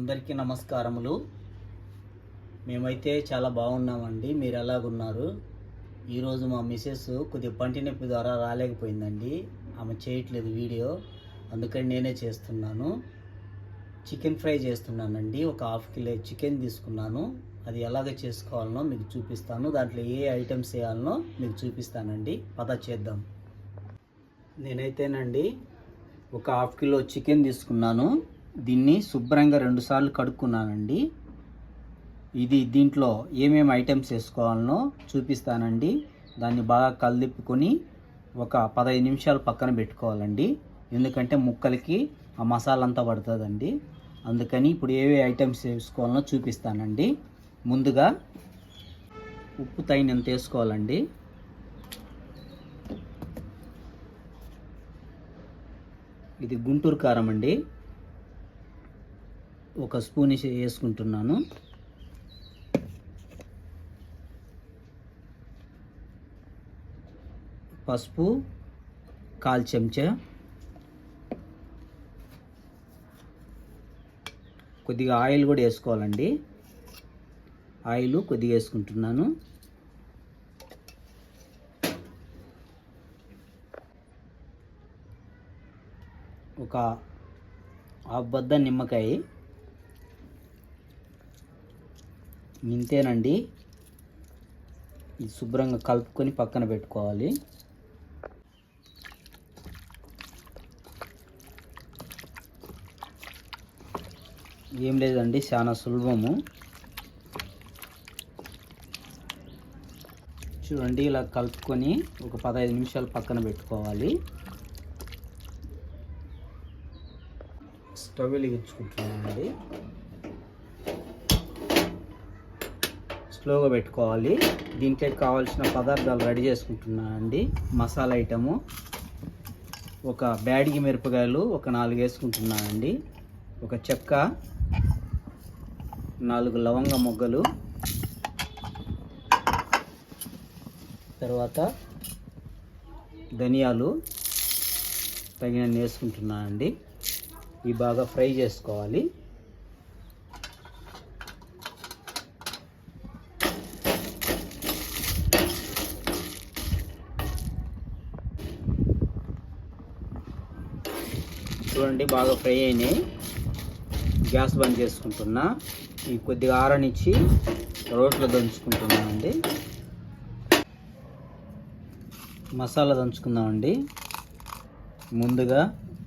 అందరికీ నమస్కారములు. మేమైతే చాలా బాగున్నామండి. మీరు ఎలాగున్నారు? ఈరోజు మా మిసెస్ కొద్దిగా పంటి నొప్పి ద్వారా రాలేకపోయిందండి. ఆమె చేయట్లేదు వీడియో. అందుకని నేనే చేస్తున్నాను. చికెన్ ఫ్రై చేస్తున్నానండి. ఒక హాఫ్ కిలో చికెన్ తీసుకున్నాను. అది ఎలాగ చేసుకోవాలనో మీకు చూపిస్తాను. దాంట్లో ఏ ఐటమ్స్ వేయాలనో మీకు చూపిస్తానండి. పద చేద్దాం. నేనైతేనండి ఒక హాఫ్ కిలో చికెన్ తీసుకున్నాను. దీన్ని శుభ్రంగా రెండుసార్లు కడుక్కున్నానండి. ఇది దీంట్లో ఏమేమి ఐటమ్స్ వేసుకోవాలనో చూపిస్తానండి. దాన్ని బాగా కలిదిప్పుకొని ఒక పదహైదు నిమిషాలు పక్కన పెట్టుకోవాలండి. ఎందుకంటే ముక్కలకి ఆ మసాలా అంతా పడుతుందండి. అందుకని ఇప్పుడు ఏవే ఐటమ్స్ వేసుకోవాలనో చూపిస్తానండి. ముందుగా ఉప్పు తగినంత వేసుకోవాలండి? ఇది గుంటూరు కారం అండి. ఒక స్పూన్ వేసి- వేసుకుంటున్నాను. పసుపు కాల్ చెంచా. కొద్దిగా ఆయిల్ కూడా వేసుకోవాలండి. ఆయిల్ కొద్దిగా వేసుకుంటున్నాను. ఒక హాఫ్ బద్ద నిమ్మకాయ. ఇంతేనండి ఇది శుభ్రంగా కలుపుకొని పక్కన పెట్టుకోవాలి. ఏం లేదండి చాలా సులభము. చూడండి ఇలా కలుపుకొని ఒక పదహైదు నిమిషాలు పక్కన పెట్టుకోవాలి. స్టవ్ వెలిగించుకుంటున్నానండి. స్లోగా పెట్టుకోవాలి. దీనికి కావాల్సిన పదార్థాలు రెడీ చేసుకుంటున్నాను అండి. మసాలా ఐటము. ఒక బ్యాడిగి మిరపకాయలు ఒక నాలుగు వేసుకుంటున్నానండి ఒక చెక్క. నాలుగు లవంగ మొగ్గలు. తర్వాత ధనియాలు తగినన్ని వేసుకుంటున్నానండి ఇవి బాగా ఫ్రై చేసుకోవాలి. చూడండి బాగా ఫ్రై అయినాయి. గ్యాస్ బంద్ చేసుకుంటున్నా. ఈ కొద్దిగా ఆరనిచ్చి రోట్లో దంచుకుంటున్నామండి మసాలా దంచుకుందామండి. ముందుగా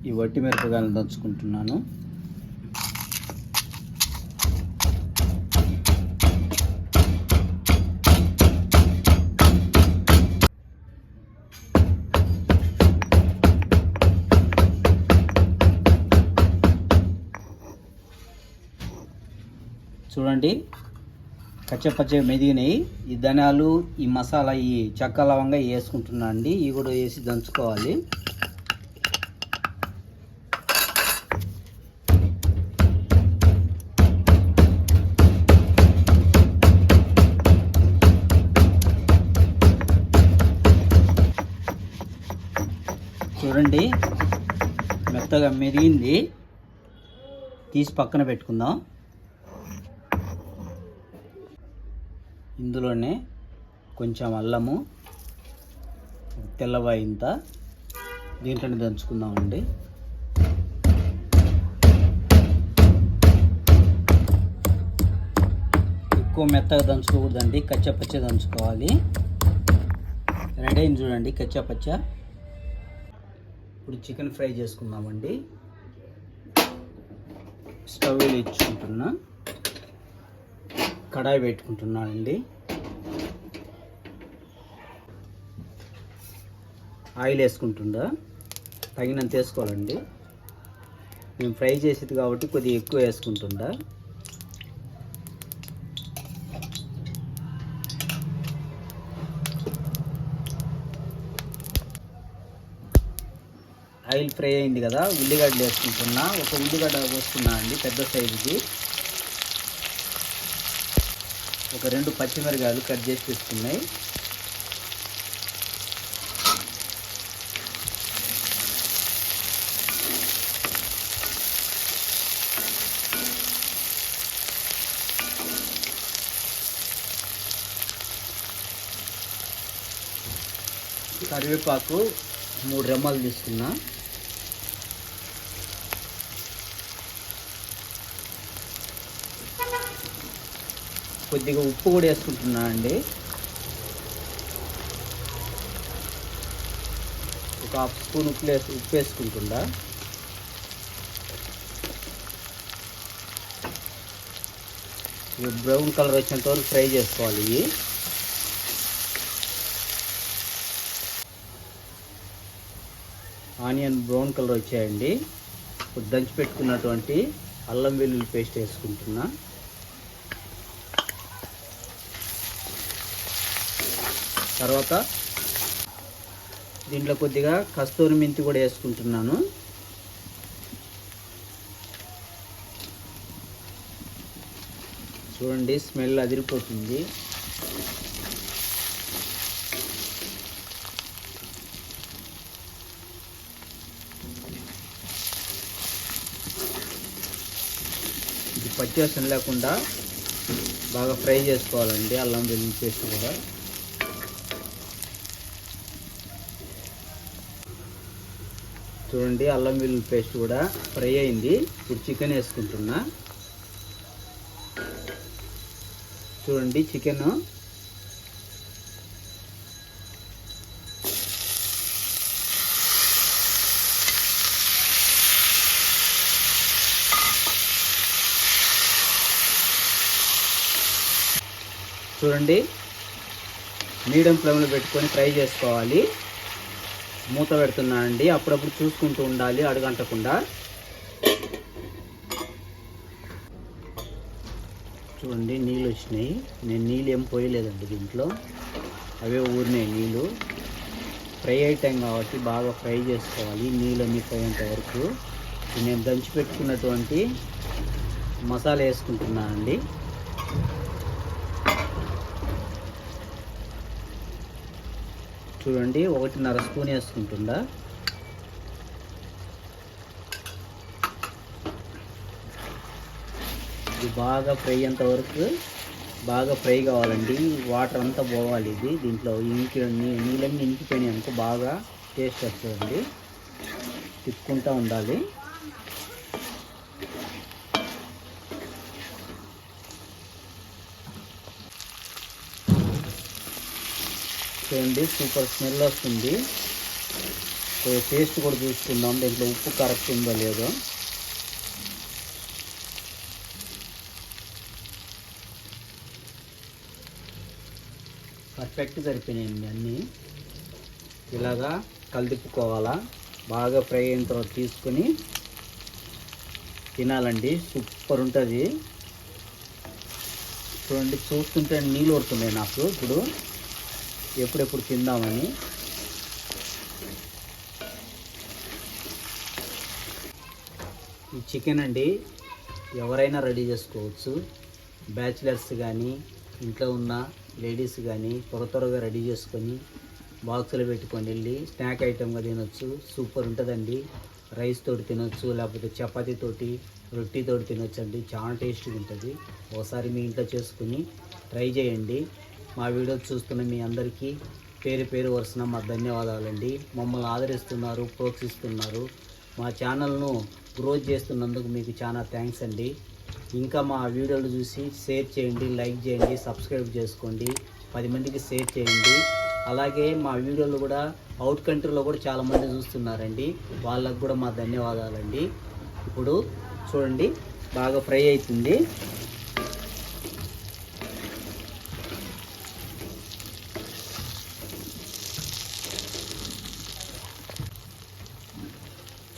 ఈ వట్టి మిరపకాయలు దంచుకుంటున్నాను. చూడండి. కచ్చపచ్చ మెదిగినాయి. ఈ ధనియాలు ఈ మసాలా ఈ చెక్క లవంగా వేసుకుంటున్నా అండి. ఇవి కూడా వేసి దంచుకోవాలి. చూడండి. మెత్తగా మెరిగింది తీసి పక్కన పెట్టుకుందాం. ఇందులోనే కొంచెం అల్లము తెల్లవాయింత దీంట్లోనే దంచుకుందామండి ఎక్కువ మెత్తగా దంచుకోకూడదండి కచ్చపచ్చ దంచుకోవాలి. రెడీ అయింది చూడండి కచ్చపచ్చ ఇప్పుడు చికెన్ ఫ్రై చేసుకుందామండి. స్టవ్ ఇచ్చుకుంటున్నా కడాయి పెట్టుకుంటున్నానండి. ఆయిల్ వేసుకుంటుందా? తగినంత వేసుకోవాలండి. మేము ఫ్రై చేసేది కాబట్టి కొద్దిగా ఎక్కువ వేసుకుంటుందా? ఆయిల్ ఫ్రై అయింది కదా ఉల్లిగడ్డలు వేసుకుంటున్నా. ఒక ఉల్లిగడ్డ పోస్తున్నా అండి పెద్ద సైజుది. ఒక రెండు పచ్చిమిరకాయలు కట్ చేసి తీసుకున్నాయి కరివేపాకు మూడు రెమ్మలు తీసుకున్నా. కొద్దిగా ఉప్పు కూడా వేసుకుంటున్నా అండి. ఒక హాఫ్ స్పూన్ ఉప్పు వేసి ఉప్పు వేసుకుంటుండా ఇవి బ్రౌన్ కలర్ వచ్చేంత వరకు ఫ్రై చేసుకోవాలి ఇవి. ఆనియన్ బ్రౌన్ కలర్ వచ్చాయండి. దంచి పెట్టుకున్నటువంటి అల్లం వెల్లుల్లి పేస్ట్ వేసుకుంటున్నా. తర్వాత దీంట్లో కొద్దిగా కస్తూరి మెంతి కూడా వేసుకుంటున్నాను. చూడండి స్మెల్ అదిరిపోతుంది. ఇది పచ్చివాసన లేకుండా బాగా ఫ్రై చేసుకోవాలండి అల్లం వెల్లుల్లి పేస్ట్ కూడా. చూడండి అల్లం వెల్లుల్లి పేస్ట్ కూడా ఫ్రై అయింది. ఇప్పుడు చికెన్ వేసుకుంటున్నా. చూడండి చికెన్. చూడండి మీడియం ఫ్లేమ్లో పెట్టుకొని ఫ్రై చేసుకోవాలి. మూత పెడుతున్నానండి. అప్పుడప్పుడు చూసుకుంటూ ఉండాలి అడుగంటకుండా. చూడండి నీళ్ళు వచ్చినాయి. నేను నీళ్ళు ఏం పోయలేదండి దీంట్లో. అవే ఊరినాయి నీళ్ళు. ఫ్రై ఐటెం కాబట్టి బాగా ఫ్రై చేసుకోవాలి. నీళ్ళన్నీ పోయేంత వరకు. నేను దంచి పెట్టుకున్నటువంటి మసాలా వేసుకుంటున్నానండి. చూడండి ఒకటిన్నర స్పూన్ వేసుకుంటుందా? ఇది బాగా ఫ్రై అంతవరకు వరకు బాగా ఫ్రై కావాలండి. వాటర్ అంతా పోవాలి ఇది. దీంట్లో ఇంకి నీళ్ళన్నీ ఇంకిపోయినాయి అనుకో బాగా టేస్ట్ వస్తుందండి. తిప్పుకుంటూ ఉండాలి. చూడండి సూపర్ స్మెల్ వస్తుంది. టేస్ట్ కూడా చూసుకుందాం. దీంట్లో ఉప్పు కరెక్ట్ ఉందో లేదో. పర్ఫెక్ట్ సరిపోయినాయండి అన్నీ. ఇలాగా కలిదిప్పుకోవాలా బాగా ఫ్రై అయిన తర్వాత తీసుకొని తినాలండి. సూపర్ ఉంటుంది. చూడండి చూస్తుంటే నీళ్ళు పడుతున్నాయి నాకు. ఇప్పుడు ఎప్పుడెప్పుడు తిందామని. ఈ చికెన్ అండి ఎవరైనా రెడీ చేసుకోవచ్చు. బ్యాచిలర్స్ కానీ ఇంట్లో ఉన్న లేడీస్ కానీ త్వర త్వరగా రెడీ చేసుకొని బాక్సులు పెట్టుకొని వెళ్ళి స్నాక్ ఐటెంగా తినొచ్చు. సూపర్ ఉంటుందండి. రైస్ తోటి తినొచ్చు లేకపోతే చపాతీ తోటి రొట్టి తినొచ్చు అండి చాలా టేస్టీగా ఉంటుంది ఒకసారి మీ ఇంట్లో చేసుకుని ట్రై చేయండి. మా వీడియో చూస్తున్న మీ అందరికీ పేరు పేరు వరుసన మా ధన్యవాదాలండి. మమ్మల్ని ఆదరిస్తున్నారు ప్రోత్సహిస్తున్నారు. మా ఛానల్ను గ్రోత్ చేస్తున్నందుకు మీకు చాలా థ్యాంక్స్ అండి. ఇంకా మా వీడియోలు చూసి షేర్ చేయండి లైక్ చేయండి సబ్స్క్రైబ్ చేసుకోండి. పది మందికి షేర్ చేయండి. అలాగే మా వీడియోలు కూడా అవుట్ కంట్రీలో కూడా చాలామంది చూస్తున్నారండి. వాళ్ళకు కూడా మా ధన్యవాదాలండి. ఇప్పుడు చూడండి బాగా ఫ్రై అవుతుంది.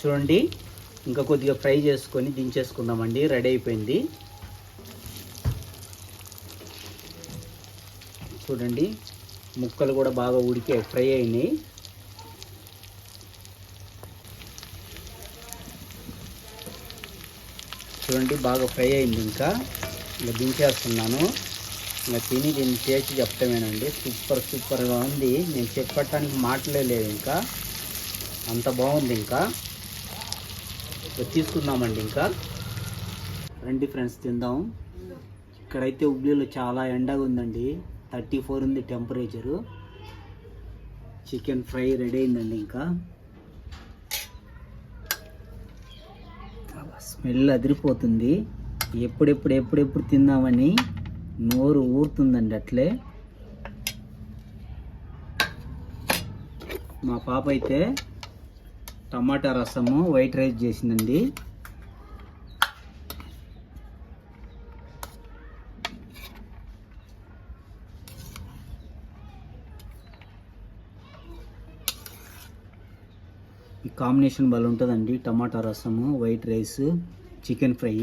చూడండి. ఇంకా కొద్దిగా ఫ్రై చేసుకొని దించేసుకుందామండి. రెడీ అయిపోయింది. చూడండి. ముక్కలు కూడా బాగా ఉడికే ఫ్రై అయినాయి. చూడండి బాగా ఫ్రై అయింది ఇంకా. ఇంకా దించేస్తున్నాను. ఇంకా తిని దీన్ని చేసి చెప్తామేనండి. సూపర్ సూపర్గా ఉంది. నేను చెప్పటానికి మాటలే లేవు ఇంకా. అంత బాగుంది ఇంకా ఇంకా. తీసుకుందామండి ఇంకా. రండి ఫ్రెండ్స్ తిందాం. ఇక్కడైతే ఉబ్లీలో చాలా ఎండగా ఉందండి. థర్టీ ఫోర్ ఉంది టెంపరేచరు. చికెన్ ఫ్రై రెడీ అయిందండి ఇంకా. స్మెల్ అదిరిపోతుంది. ఎప్పుడెప్పుడు ఎప్పుడెప్పుడు తిందామని నోరు ఊరుతుందండి అట్లే. మా పాప అయితే టమాటా రసము వైట్ రైస్ చేసిందండి. ఈ కాంబినేషన్ భలే ఉంటుందండి. టమాటా రసము వైట్ రైస్ చికెన్ ఫ్రై.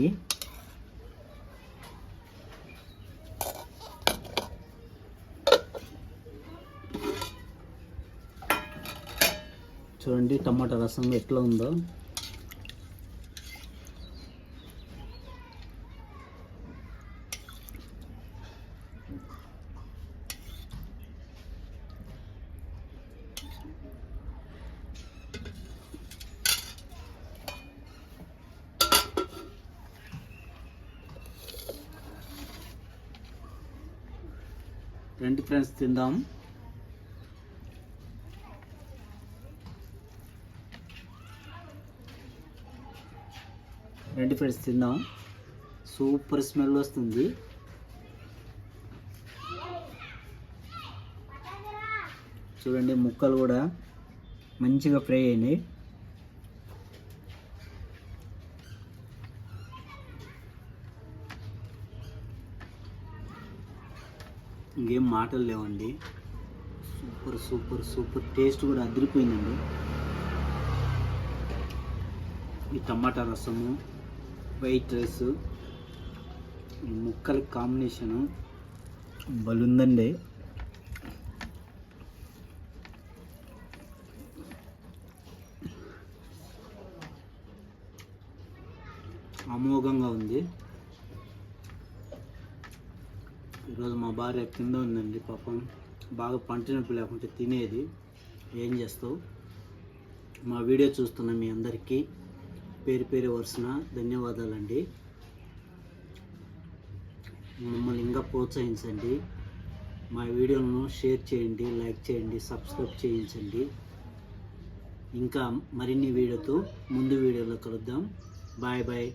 చూడండి టమాటా రసం ఎట్లా ఉందో. రండి ఫ్రెండ్స్ తిందాం. రండి ఫ్రెండ్స్ తిందాం. సూపర్ స్మెల్ వస్తుంది. చూడండి ముక్కలు కూడా మంచిగా ఫ్రై అయినాయి. ఇంకేం మాటలు లేవండి. సూపర్ సూపర్ సూపర్ టేస్ట్ కూడా అదిరిపోయిందండి. ఈ టమాటా రసము వైట్ రైస్ ముక్కల కాంబినేషను బలుందండి. అమోఘంగా ఉంది. ఈరోజు మా భార్య కింద ఉందండి పాపం. బాగా పంట నొప్పి లేకుంటే తినేది. ఏం చేస్తావు? మా వీడియో చూస్తున్న మీ అందరికీ పేరు పేరు వరుసన ధన్యవాదాలండి. మమ్మల్ని ఇంకా ప్రోత్సహించండి. మా వీడియోలను షేర్ చేయండి లైక్ చేయండి సబ్స్క్రైబ్ చేయించండి. ఇంకా మరిన్ని వీడియోతో ముందు వీడియోలో కలుద్దాం. Bye bye.